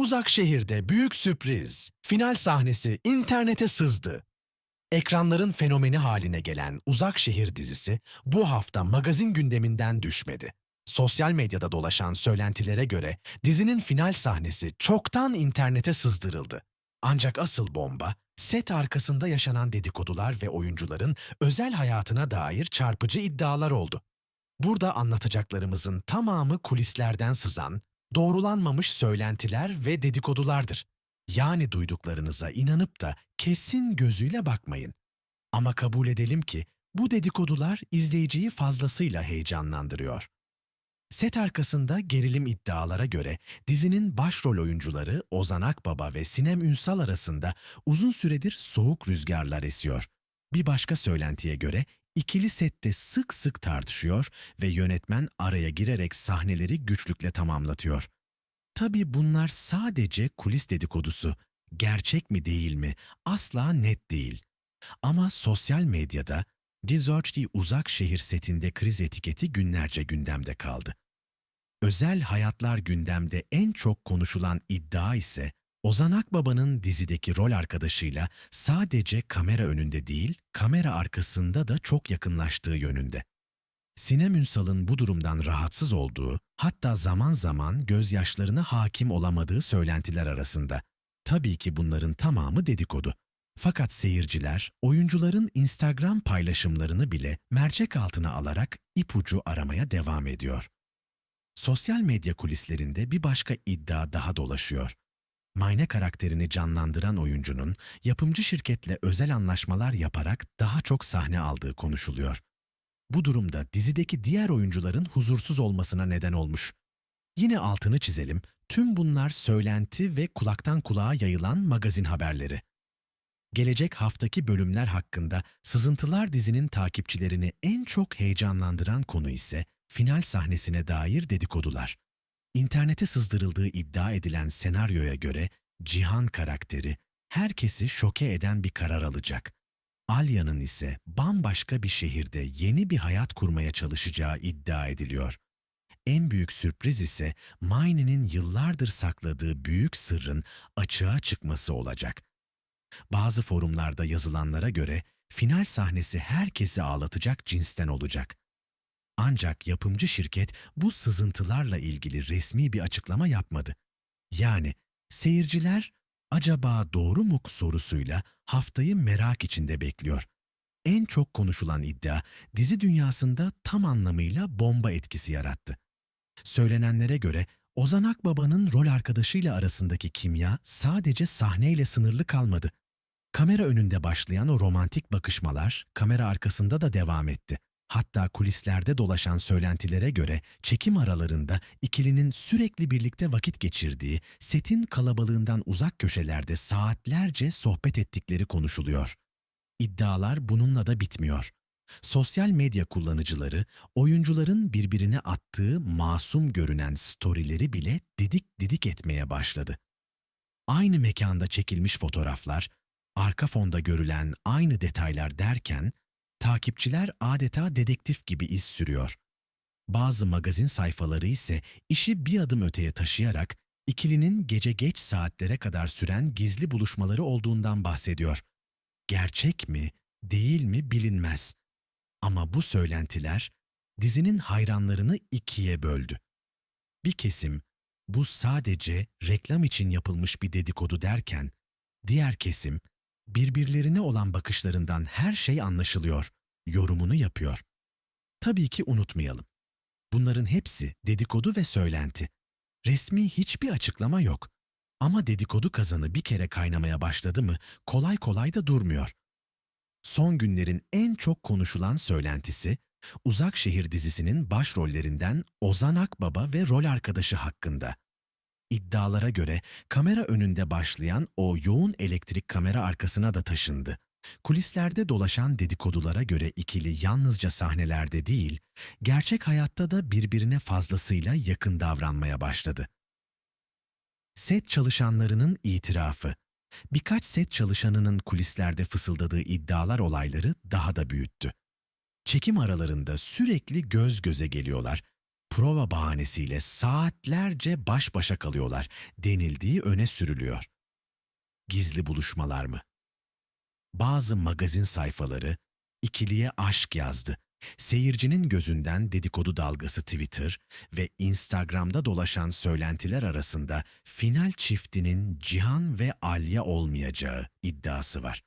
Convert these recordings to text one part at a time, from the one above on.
Uzak şehirde büyük sürpriz. Final sahnesi internete sızdı. Ekranların fenomeni haline gelen Uzak Şehir dizisi bu hafta magazin gündeminden düşmedi. Sosyal medyada dolaşan söylentilere göre dizinin final sahnesi çoktan internete sızdırıldı. Ancak asıl bomba set arkasında yaşanan dedikodular ve oyuncuların özel hayatına dair çarpıcı iddialar oldu. Burada anlatacaklarımızın tamamı kulislerden sızan, doğrulanmamış söylentiler ve dedikodulardır. Yani duyduklarınıza inanıp da kesin gözüyle bakmayın. Ama kabul edelim ki bu dedikodular izleyiciyi fazlasıyla heyecanlandırıyor. Set arkasında gerilim iddialara göre dizinin başrol oyuncuları Ozan Akbaba ve Sinem Ünsal arasında uzun süredir soğuk rüzgarlar esiyor. Bir başka söylentiye göre ikili sette sık sık tartışıyor ve yönetmen araya girerek sahneleri güçlükle tamamlatıyor. Tabii bunlar sadece kulis dedikodusu. Gerçek mi değil mi asla net değil. Ama sosyal medyada Dizorçti uzak şehir setinde kriz etiketi günlerce gündemde kaldı. Özel hayatlar gündemde en çok konuşulan iddia ise Ozan Akbaba'nın dizideki rol arkadaşıyla sadece kamera önünde değil, kamera arkasında da çok yakınlaştığı yönünde. Sinem Ünsal'ın bu durumdan rahatsız olduğu, hatta zaman zaman gözyaşlarına hakim olamadığı söylentiler arasında. Tabii ki bunların tamamı dedikodu. Fakat seyirciler, oyuncuların Instagram paylaşımlarını bile mercek altına alarak ipucu aramaya devam ediyor. Sosyal medya kulislerinde bir başka iddia daha dolaşıyor. Mayne karakterini canlandıran oyuncunun yapımcı şirketle özel anlaşmalar yaparak daha çok sahne aldığı konuşuluyor. Bu durumda dizideki diğer oyuncuların huzursuz olmasına neden olmuş. Yine altını çizelim, tüm bunlar söylenti ve kulaktan kulağa yayılan magazin haberleri. Gelecek haftaki bölümler hakkında Sızıntılar dizinin takipçilerini en çok heyecanlandıran konu ise final sahnesine dair dedikodular. İnternete sızdırıldığı iddia edilen senaryoya göre Cihan karakteri herkesi şoke eden bir karar alacak. Alya'nın ise bambaşka bir şehirde yeni bir hayat kurmaya çalışacağı iddia ediliyor. En büyük sürpriz ise Mayne'nin yıllardır sakladığı büyük sırrın açığa çıkması olacak. Bazı forumlarda yazılanlara göre final sahnesi herkesi ağlatacak cinsten olacak. Ancak yapımcı şirket bu sızıntılarla ilgili resmi bir açıklama yapmadı. Yani seyirciler acaba doğru mu sorusuyla haftayı merak içinde bekliyor. En çok konuşulan iddia dizi dünyasında tam anlamıyla bomba etkisi yarattı. Söylenenlere göre Ozan Akbaba'nın rol arkadaşıyla arasındaki kimya sadece sahneyle sınırlı kalmadı. Kamera önünde başlayan o romantik bakışmalar kamera arkasında da devam etti. Hatta kulislerde dolaşan söylentilere göre çekim aralarında ikilinin sürekli birlikte vakit geçirdiği, setin kalabalığından uzak köşelerde saatlerce sohbet ettikleri konuşuluyor. İddialar bununla da bitmiyor. Sosyal medya kullanıcıları oyuncuların birbirine attığı masum görünen storyleri bile didik didik etmeye başladı. Aynı mekanda çekilmiş fotoğraflar, arka fonda görülen aynı detaylar derken takipçiler adeta dedektif gibi iz sürüyor. Bazı magazin sayfaları ise işi bir adım öteye taşıyarak ikilinin gece geç saatlere kadar süren gizli buluşmaları olduğundan bahsediyor. Gerçek mi, değil mi bilinmez. Ama bu söylentiler dizinin hayranlarını ikiye böldü. Bir kesim bu sadece reklam için yapılmış bir dedikodu derken, diğer kesim birbirlerine olan bakışlarından her şey anlaşılıyor, yorumunu yapıyor. Tabii ki unutmayalım. Bunların hepsi dedikodu ve söylenti. Resmi hiçbir açıklama yok. Ama dedikodu kazanı bir kere kaynamaya başladı mı kolay kolay da durmuyor. Son günlerin en çok konuşulan söylentisi, Uzak Şehir dizisinin başrollerinden Ozan Akbaba ve rol arkadaşı hakkında. İddialara göre kamera önünde başlayan o yoğun elektrik kamera arkasına da taşındı. Kulislerde dolaşan dedikodulara göre ikili yalnızca sahnelerde değil, gerçek hayatta da birbirine fazlasıyla yakın davranmaya başladı. Set çalışanlarının itirafı Birkaç set çalışanının kulislerde fısıldadığı iddialar olayları daha da büyüttü. Çekim aralarında sürekli göz göze geliyorlar. Prova bahanesiyle saatlerce baş başa kalıyorlar denildiği öne sürülüyor. Gizli buluşmalar mı? Bazı magazin sayfaları ikiliye aşk yazdı. Seyircinin gözünden dedikodu dalgası Twitter ve Instagram'da dolaşan söylentiler arasında final çiftinin Cihan ve Alya olmayacağı iddiası var.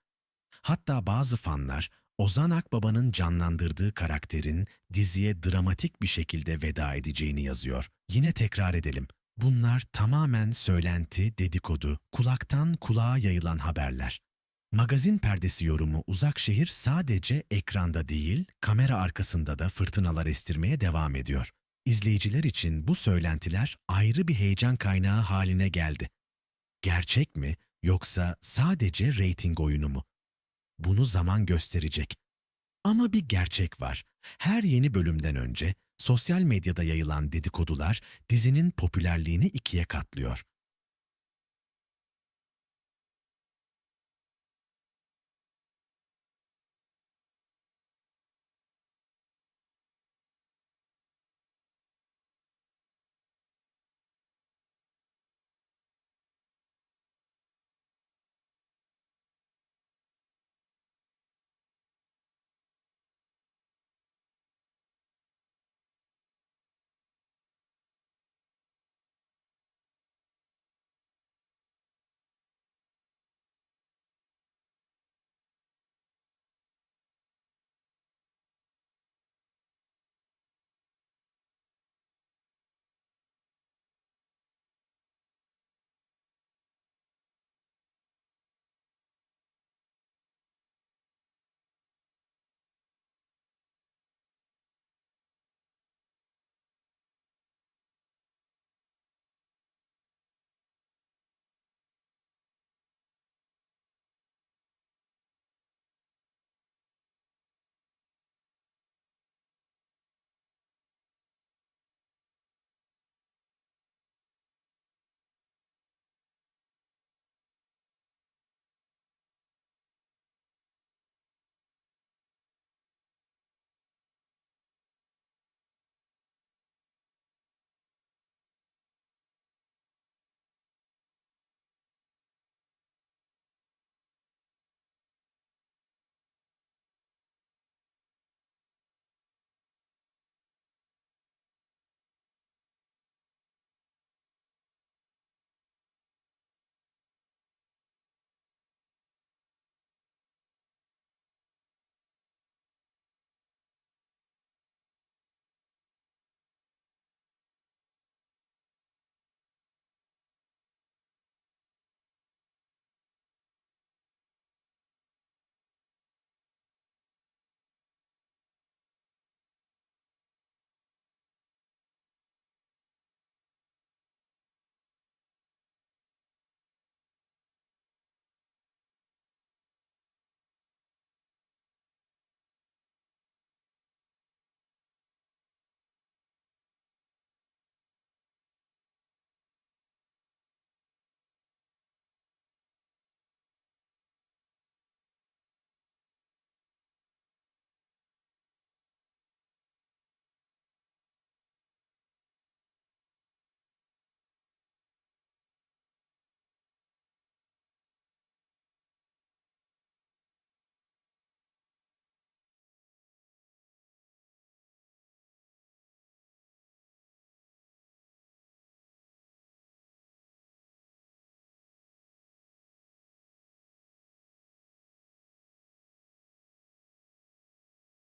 Hatta bazı fanlar Ozan Akbaba'nın canlandırdığı karakterin diziye dramatik bir şekilde veda edeceğini yazıyor. Yine tekrar edelim. Bunlar tamamen söylenti, dedikodu, kulaktan kulağa yayılan haberler. Magazin perdesi yorumu Uzakşehir sadece ekranda değil, kamera arkasında da fırtınalar estirmeye devam ediyor. İzleyiciler için bu söylentiler ayrı bir heyecan kaynağı haline geldi. Gerçek mi yoksa sadece reyting oyunu mu? Bunu zaman gösterecek. Ama bir gerçek var. Her yeni bölümden önce sosyal medyada yayılan dedikodular dizinin popülerliğini ikiye katlıyor.